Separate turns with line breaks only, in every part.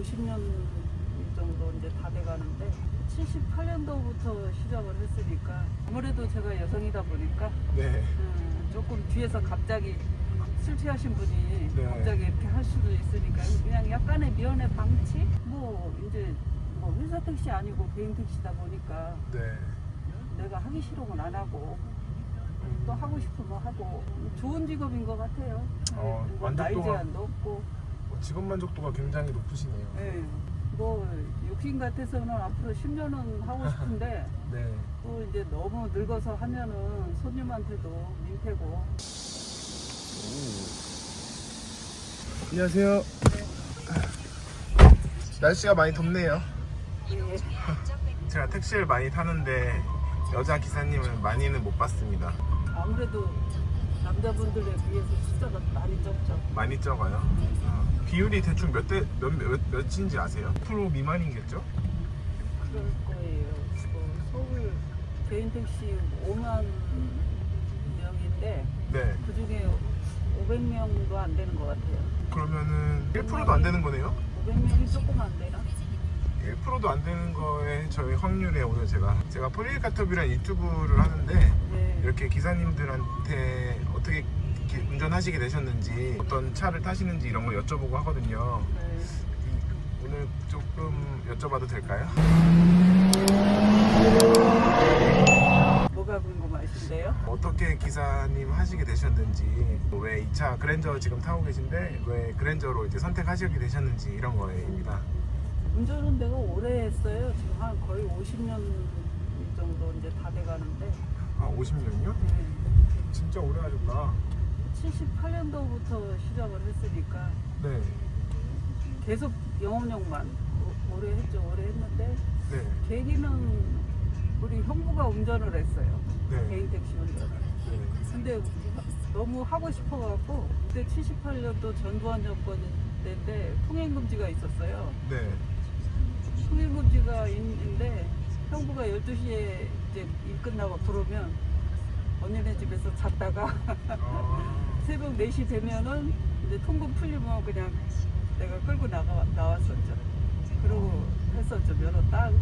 50년 정도 이제 다 돼가는데 78년도부터 시작을 했으니까 아무래도 제가 여성이다 보니까
네.
음, 조금 뒤에서 갑자기 술 취하신 분이
네.
갑자기 이렇게 할 수도 있으니까 그냥 약간의 미연의 방치? 뭐 이제 뭐 회사 택시 아니고 개인 택시다 보니까
네.
내가 하기 싫으면 안 하고
음,
또 하고 싶으면 하고 좋은 직업인 것 같아요.
어,
뭐 나이 제한도 없고
뭐 직업 만족도가 굉장히 높으시네요.
예. 뭐 욕심 같아서는 앞으로 10년은 하고 싶은데
네.
또 이제 너무 늙어서 하면은 손님한테도 민폐고
안녕하세요. 날씨가 많이 덥네요.
예.
제가 택시를 많이 타는데 여자 기사님을 많이는 못 봤습니다.
아무래도 남자분들에 비해서 숫자가 많이 적죠.
많이 적어요. 어, 비율이 대충 몇 대, 몇, 몇, 몇 인지 아세요? 프로 미만이겠죠?
그럴 거예요. 뭐 서울 개인 택시 5만 명인데
네.
그 중에 500명도 안 되는 것 같아요.
그러면은 1%도 안 되는 거네요?
500명이 조금 안 되나?
1%도 안 되는 거에 저희 확률에 오늘 제가 제가 폴리카터비라는 유튜브를 하는데
네.
이렇게 기사님들한테 어떻게 이렇게 운전하시게 되셨는지 어떤 차를 타시는지 이런 거 여쭤보고 하거든요.
네.
이- 오늘 조금 여쭤봐도 될까요?
뭐가 궁금하신데요?
어떻게 기사님 하시게 되셨는지 왜 이 차 그랜저 지금 타고 계신데 왜 그랜저로 이제 선택하시게 되셨는지 이런 거입니다.
운전은 내가 오래 했어요. 지금 한 거의 50년 정도 이제 다 돼가는데
아 50년이요?
네.
진짜 오래 하셨다.
78년도부터 시작을 했으니까
네.
계속 영업용만 오- 오래 했죠. 오래 했는데
네.
계기는 우리 형부가 운전을 했어요.
네.
개인 택시 운전을.
네.
근데 너무 하고 싶어갖고 그때 78년도 전두환 정권 때인데 통행금지가 있었어요.
네.
통행금지가 있는데 형부가 12시에 이제 일 끝나고 들어오면 언니네 집에서 잤다가
아,
새벽 4시 되면은 이제 통금 풀리면 그냥 내가 끌고 나가, 나왔었죠. 그러고 했었죠. 면허 따지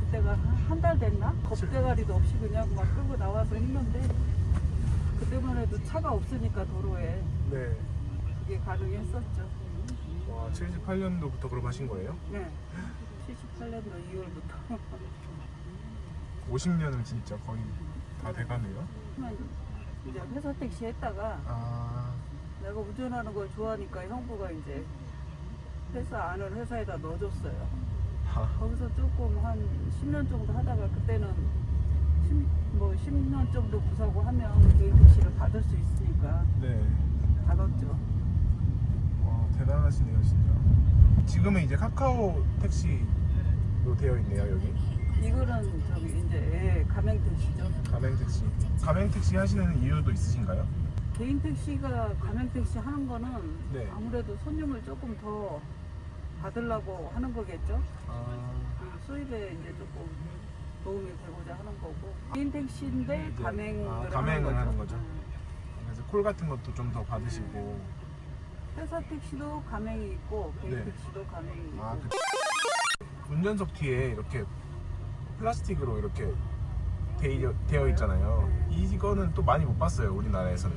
그때가 한 달 됐나? 겁대가리도 없이 그냥 막 끌고 나와서 했는데 그때만 해도 차가 없으니까 도로에
네.
그게 가능했었죠.
와, 78년도부터 그럼 하신 거예요?
네. 78년도 2월부터.
50년은 진짜 거의 다 돼가네요.
이제 회사 택시 했다가
아,
내가 운전하는 걸 좋아하니까 형부가 이제 회사 아는 회사에다 넣어줬어요.
하,
거기서 조금 한 10년 정도 하다가 그때는 10, 뭐 10년 정도 부사고 하면 개인 택시를 받을 수 있으니까
네.
받았죠.
와, 대단하시네요, 진짜. 지금은 이제 카카오 택시로 되어 있네요, 여기.
이거는 저기 이제 예, 가맹 택시죠.
가맹 택시. 가맹 택시 하시는 이유도 있으신가요?
개인 택시가 가맹 택시 하는 거는
네.
아무래도 손님을 조금 더 받으려고 하는 거겠죠.
아,
그 수입에 이제 조금 도움이 되고자 하는 거고 개인 택시인데
이제,
가맹을,
아, 가맹을
하는 거죠.
거죠.
음.
그래서 콜 같은 것도 좀 더 받으시고.
회사 택시도 가맹이 있고 개인
네.
택시도 가맹이 있고
아, 그 운전석 뒤에 이렇게 플라스틱으로 이렇게 되어, 되어 있잖아요. 이거는 또 많이 못 봤어요, 우리나라에서는.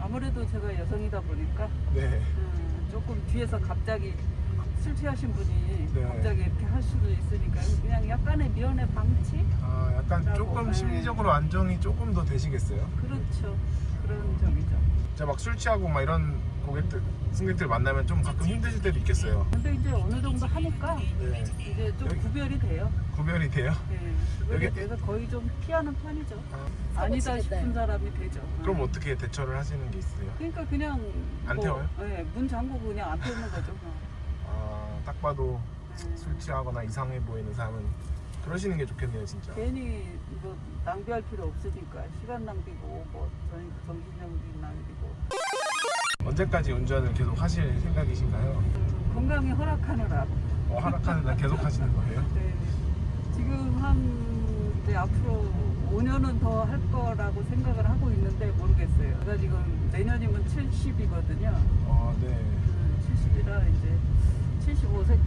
아무래도 제가 여성이다 보니까
네.
음, 조금 뒤에서 갑자기 술 취하신 분이
네.
갑자기 이렇게 할 수도 있으니까 그냥 약간의 미연의 방치?
아, 약간 조금
네.
심리적으로 안정이 조금 더 되시겠어요?
그렇죠. 그런 적이죠.
진짜 막술 취하고 막 이런 고객들, 승객들 만나면 좀 가끔 힘드실 때도 있겠어요.
근데 이제 어느 정도 하니까
네.
이제 좀
여기-
구별이 돼요.
구별이 돼요?
예, 구별이
여기-
돼서 거의 좀 피하는 편이죠.
아,
아니다. 싶은 사람이 되죠.
그럼
음.
어떻게 대처를 하시는 게 있어요?
그러니까 그냥
안 태워요?
예, 문 잠그고 그냥 안 태우는 거죠.
아, 딱 봐도
예.
술 취하거나 이상해 보이는 사람은 그러시는 게 좋겠네요, 진짜.
괜히 뭐 낭비할 필요 없으니까 시간 낭비고 뭐 전- 정신 낭비 낭비고
언제까지 운전을 계속 하실 생각이신가요?
건강이 허락하는 한
어, 하락하는 날 계속 하시는 거예요?
네. 지금 한 이제 앞으로 5년은 더 할 거라고 생각을 하고 있는데 모르겠어요. 제가 지금 내년이면 70이거든요.
아, 네.
70이라 이제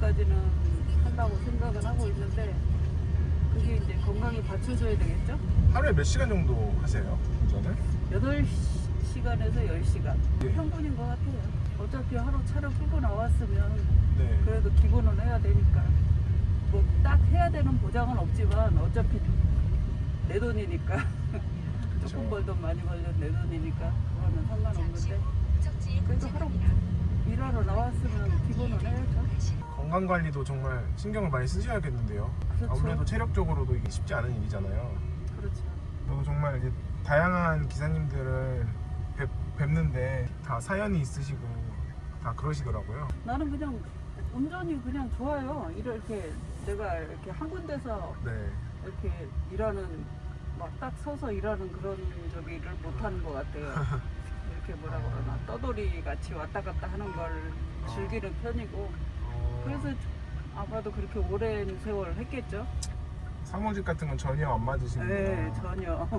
정도까지는 하려고 생각은 하고 있는데 그게 이제 건강에 받쳐줘야 되겠죠?
하루에 몇 시간 정도 하세요? 운전을?
8시간에서 10시간
예.
평균인 것 같아요. 어차피 하루 차를 끌고 나왔으면
네.
그래도 기본은 해야 되니까 뭐 딱 해야 되는 보장은 없지만 어차피 내 돈이니까 조금. 벌든 많이 벌든 내 돈이니까 그거는 상관없는데 그래도 하루 일하러 나왔으면 기본은 해야죠.
건강 관리도 정말 신경을 많이 쓰셔야겠는데요.
그렇죠.
아무래도 체력적으로도 이게 쉽지 않은 일이잖아요.
그렇죠.
저도 정말 이제 다양한 기사님들을 뵙, 뵙는데 다 사연이 있으시고 다 그러시더라고요.
나는 그냥 운전이 그냥 좋아요. 이렇게 내가 이렇게 한 군데서
네.
이렇게 일하는 막 딱 서서 일하는 그런 저기 일을 못 하는 것 같아요. 이렇게 뭐라 그러나 떠돌이 같이 왔다 갔다 하는 걸 즐기는 편이고
어,
그래서 아마도 그렇게 오랜 세월 했겠죠.
사무직 같은 건 전혀 안 맞으시는구나.
네, 전혀.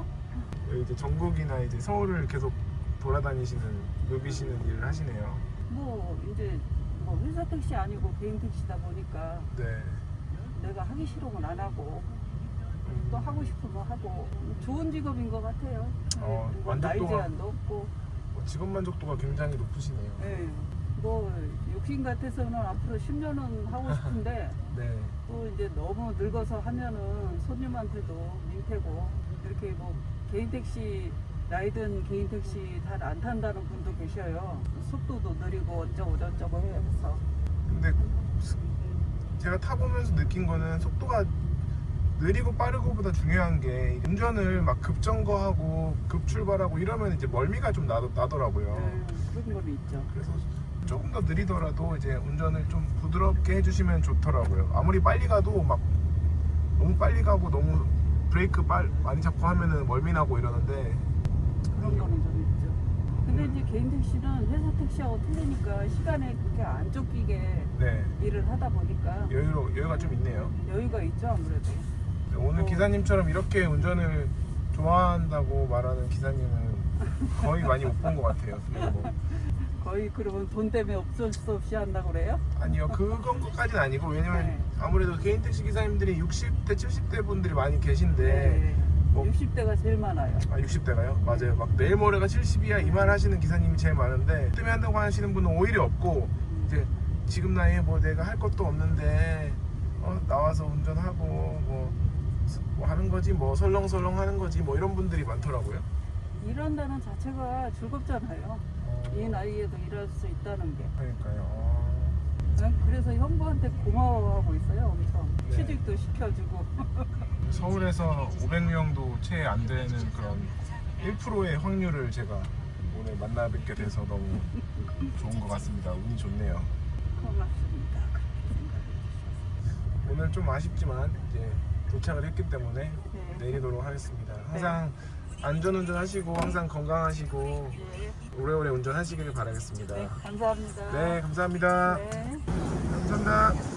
이제 전국이나 이제 서울을 계속 돌아다니시는 누비시는 일을 하시네요.
뭐 이제 뭐 회사 택시 아니고 개인 택시다 보니까
네.
내가 하기 싫으면 안 하고
음,
또 하고 싶으면 하고 좋은 직업인 것 같아요.
어,
뭐 나이
만족도가-
제한도 없고.
뭐 직업 만족도가 굉장히 높으시네요.
네. 뭐 욕심 같아서는 앞으로 10년은 하고 싶은데
네.
또 이제 너무 늙어서 하면은 손님한테도 민폐고 이렇게 뭐 개인 택시 라이든 개인 택시 잘 안 탄다는 분도 계셔요. 속도도 느리고 어쩌고 저쩌고 해서
근데 스- 제가 타보면서 느낀 거는 속도가 느리고 빠르고보다 중요한 게 운전을 막 급정거하고 급출발하고 이러면 이제 멀미가 좀 나, 나더라고요.
네, 그런 건 있죠.
그래서 조금 더 느리더라도 이제 운전을 좀 부드럽게 해주시면 좋더라고요. 아무리 빨리 가도 막 너무 빨리 가고 너무 브레이크 빨, 많이 잡고 하면은 멀미 나고 이러는데
그런 거는 좀 있죠. 근데 이제 개인 택시는 회사 택시하고 틀리니까 시간에 그렇게 안 쫓기게
네
일을 하다 보니까
여유로 여유가 좀 있네요.
여유가 있죠 아무래도.
오늘
어.
기사님처럼 이렇게 운전을 좋아한다고 말하는 기사님은 거의 많이 못 본 것 같아요. 뭐
거의 그러면 돈 때문에 없을 수 없이 한다고 그래요?
아니요 그건 것까지는 아니고 왜냐면
네.
아무래도 개인 택시 기사님들이 60대 70대 분들이 많이 계신데
네.
뭐-
60대가 제일 많아요.
아 60대가요? 맞아요 막 내일 모레가 70이야 이 말 하시는 기사님이 제일 많은데 때문에 한다고 하시는 분은 오히려 없고 이제 지금 나이에 뭐 내가 할 것도 없는데 어, 나와서 운전하고 뭐, 뭐 하는 거지 뭐 설렁설렁 하는 거지 뭐 이런 분들이 많더라고요
일한다는 자체가 즐겁잖아요. 이 나이에도 일할 수 있다는 게.
그러니까요 어,
네? 그래서 형부한테 고마워하고 있어요, 엄청.
네.
취직도 시켜주고.
서울에서 500명도 채 안 되는 그런 1%의 확률을 제가 오늘 만나 뵙게 돼서 너무 좋은 것 같습니다. 운이 좋네요.
고맙습니다.
오늘 좀 아쉽지만 이제 도착을 했기 때문에
네.
내리도록 하겠습니다. 항상 안전운전 하시고 항상 건강하시고
네.
오래오래 운전하시기를 바라겠습니다.
네, 감사합니다.
네, 감사합니다.
네.
감사합니다.